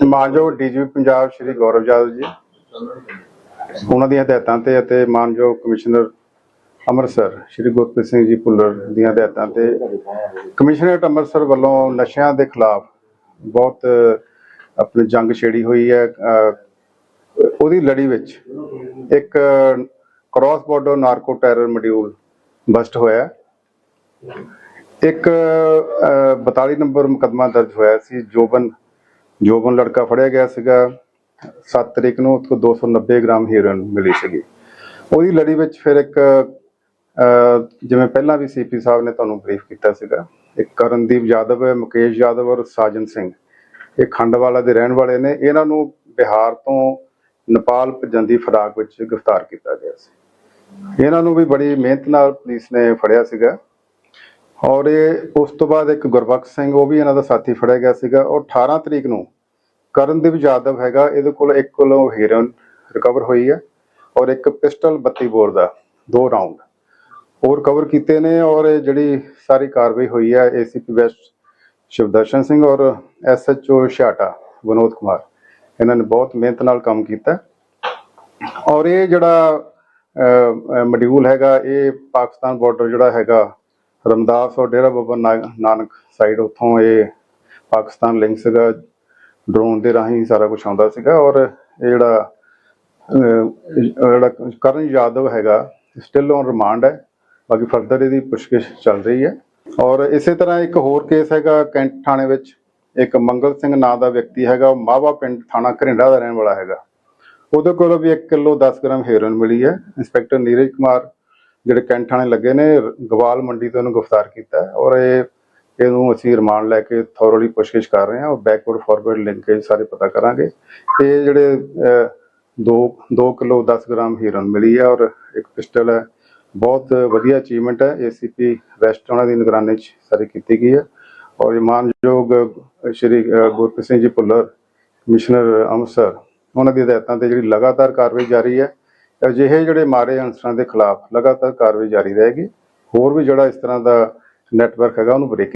ਮਾਨਯੋਗ ਡੀਜੀਪੀ ਪੰਜਾਬ ਸ਼੍ਰੀ ਗੌਰਵ ਯਾਦਵ ਜੀ ਉਹਨਾਂ ਦੀਆਂ ਹਦਾਇਤਾਂ ਤੇ ਅਤੇ ਮਾਨਯੋਗ ਕਮਿਸ਼ਨਰ ਅੰਮ੍ਰਿਤਸਰ ਸ਼੍ਰੀ ਗੁਰਪ੍ਰੀਤ ਸਿੰਘ ਜੀ ਭੁੱਲਰ ਦੀਆਂ ਹਦਾਇਤਾਂ ਤੇ ਕਮਿਸ਼ਨਰੇਟ ਅੰਮ੍ਰਿਤਸਰ ਵੱਲੋਂ ਨਸ਼ਿਆਂ ਦੇ ਖਿਲਾਫ ਬਹੁਤ ਆਪਣੀ ਜੰਗ ਛੇੜੀ ਹੋਈ ਹੈ ਅਹ, ਉਹਦੀ ਲੜੀ ਵਿੱਚ ਇੱਕ cross border narco terror module bust ਹੋਇਆ। ਇੱਕ ਅਹ, 42 ਨੰਬਰ ਮੁਕਦਮਾ ਦਰਜ ਹੋਇਆ ਸੀ ਜੋਬਨ ਜੋਬਨ ਲੜਕਾ ਫੜਿਆ ਗਿਆ ਸੀਗਾ 7 ਤਰੀਕ ਨੂੰ ਉਸ ਕੋਲ 290 ਗ੍ਰਾਮ ਹੀਰੋਇਨ ਮਿਲੀ ਸੀਗੀ। ਉਹਦੀ ਲੜੀ ਵਿੱਚ ਫਿਰ ਇੱਕ ਜਿਵੇਂ ਪਹਿਲਾਂ ਵੀ ਸੀਪੀ ਸਾਹਿਬ ਨੇ ਤੁਹਾਨੂੰ ਬਰੀਫ ਕੀਤਾ ਸੀਗਾ, ਇੱਕ ਕਰਨਦੀਪ ਯਾਦਵ ਹੈ ਮੁਕੇਸ਼ ਯਾਦਵ ਔਰ ਸਾਜਨ ਸਿੰਘ। ਇਹ ਖੰਡਵਾਲਾ ਦੇ ਰਹਿਣ ਵਾਲੇ ਨੇ। ਇਹਨਾਂ ਨੂੰ ਬਿਹਾਰ ਤੋਂ ਨੇਪਾਲ ਭੱਜਣ ਦੀ ਫਰਾਕ ਵਿੱਚ ਗ੍ਰਿਫਤਾਰ ਕੀਤਾ ਗਿਆ ਸੀ। ਇਹਨਾਂ ਨੂੰ ਵੀ ਬੜੀ ਮਿਹਨਤ ਨਾਲ ਪੁਲਿਸ ਨੇ ਫੜਿਆ ਸੀਗਾ। ਔਰ ਇਹ ਉਸ ਤੋਂ ਬਾਅਦ ਇੱਕ ਗੁਰਬਖਸ਼ ਸਿੰਘ, ਉਹ ਵੀ ਇਹਨਾਂ ਦਾ ਸਾਥੀ ਫੜਿਆ ਗਿਆ ਸੀਗਾ ਔਰ 18 ਤਰੀਕ ਨੂੰ ਕਰਨਦੀਪ ਯਾਦਵ ਹੈਗਾ, ਇਹਦੇ ਕੋਲ ਇੱਕ ਕਿਲੋ ਹੀਰੋਇਨ ਰਿਕਵਰ ਹੋਈ ਹੈ ਔਰ ਇੱਕ ਪਿਸਟਲ 32 ਬੋਰ ਦਾ, ਦੋ ਰਾਉਂਡ ਉਹ ਰਿਕਵਰ ਕੀਤੇ ਨੇ ਔਰ ਇਹ ਜਿਹੜੀ ਸਾਰੀ ਕਾਰਵਾਈ ਹੋਈ ਹੈ ਏਸੀਪੀ ਵੈਸਟ ਸ਼ਿਵਦਰਸ਼ਨ ਸਿੰਘ ਔਰ ਐਸਐਚਓ ਛਾਟਾ ਵਿਨੋਦ ਕੁਮਾਰ। ਇਹਨਾਂ ਨੇ ਬਹੁਤ ਮਿਹਨਤ ਨਾਲ ਕੰਮ ਕੀਤਾ। ਔਰ ਇਹ ਜਿਹੜਾ ਮਡਿਊਲ ਹੈਗਾ, ਇਹ ਪਾਕਿਸਤਾਨ ਬਾਰਡਰ ਜਿਹੜਾ ਹੈਗਾ ਰਮਦਾਸ ਔਰ ਡੇਰਾ ਬਾਬਾ ਨਾਨਕ ਸਾਈਡ ਉੱਥੋਂ ਇਹ ਪਾਕਿਸਤਾਨ ਲਿੰਕ ਸੀਗਾ। ਡਰੋਨ ਦੇ ਰਾਹੀਂ ਸਾਰਾ ਕੁਝ ਆਉਂਦਾ ਸੀਗਾ ਔਰ ਇਹ ਜਿਹੜਾ ਜਿਹੜਾ ਕਰਨ ਯਾਦਵ ਹੈਗਾ ਸਟਿਲ ਔਨ ਰਿਮਾਂਡ ਹੈ। ਬਾਕੀ ਫਰਦਰ ਇਹਦੀ ਪੁੱਛਗਿੱਛ ਚੱਲ ਰਹੀ ਹੈ। ਔਰ ਇਸੇ ਤਰ੍ਹਾਂ ਇੱਕ ਹੋਰ ਕੇਸ ਹੈਗਾ ਕੈਂਟ ਥਾਣੇ ਵਿੱਚ। ਇੱਕ ਮੰਗਲ ਸਿੰਘ ਨਾਂ ਦਾ ਵਿਅਕਤੀ ਹੈਗਾ, ਉਹ ਮਾਵਾ ਪਿੰਡ ਥਾਣਾ ਘਰਿੰਡਾ ਦਾ ਰਹਿਣ ਵਾਲਾ ਹੈਗਾ। ਉਹਦੇ ਕੋਲੋਂ ਵੀ 1 ਕਿਲੋ 10 ਗ੍ਰਾਮ ਹੈਰੋਇਨ ਮਿਲੀ ਹੈ। ਇੰਸਪੈਕਟਰ ਨੀਰਜ ਕੁਮਾਰ ਜਿਹੜੇ ਕੈਂਟ ਥਾਣੇ ਲੱਗੇ ਨੇ, ਗਵਾਲ ਮੰਡੀ ਤੋਂ ਉਹਨੂੰ ਗ੍ਰਿਫਤਾਰ ਕੀਤਾ ਔਰ ਇਹ, ਇਹਨੂੰ ਅਸੀਂ ਰਿਮਾਂਡ ਲੈ ਕੇ ਥੋਰਲੀ ਪੁੱਛਗਿੱਛ ਕਰ ਰਹੇ ਹਾਂ ਔਰ ਬੈਕਵਰਡ ਫਾਰਵਰਡ ਲਿੰਕੇਜ ਸਾਰੇ ਪਤਾ ਕਰਾਂਗੇ। ਤੇ ਜਿਹੜੇ 2 2 ਕਿਲੋ 10 ਗ੍ਰਾਮ ਹੀਰੋਇਨ ਮਿਲੀ ਹੈ ਔਰ ਇੱਕ ਪਿਸਟਲ ਹੈ। ਬਹੁਤ ਵਧੀਆ ਅਚੀਵਮੈਂਟ ਹੈ। ਏਸੀਪੀ ਵੈਸਟ ਉਹਨਾਂ ਦੀ ਨਿਗਰਾਨੀ 'ਚ ਸਾਰੀ ਕੀਤੀ ਗਈ ਹੈ ਔਰ ਇਹ ਮਾਨਯੋਗ ਸ਼੍ਰੀ ਗੁਰਪ੍ਰੀਤ ਸਿੰਘ ਜੀ ਭੁੱਲਰ, ਕਮਿਸ਼ਨਰ ਅੰਮ੍ਰਿਤਸਰ, ਉਹਨਾਂ ਦੀ ਹਦਾਇਤਾਂ ਤੇ ਜਿਹੜੀ ਲਗਾਤਾਰ ਕਾਰਵਾਈ ਜਾਰੀ ਹੈ ਅਜਿਹੇ ਜਿਹੜੇ ਮਾਰੇ ਅਨਸਰਾਂ ਦੇ ਖਿਲਾਫ ਲਗਾਤਾਰ ਕਾਰਵਾਈ ਜਾਰੀ ਰਹੇਗੀ, ਹੋਰ ਵੀ ਜਿਹੜਾ ਇਸ ਤਰ੍ਹਾਂ ਦਾ ਨੈਟਵਰਕ ਹੈਗਾ, ਉਹਨੂੰ ਬ੍ਰੇਕ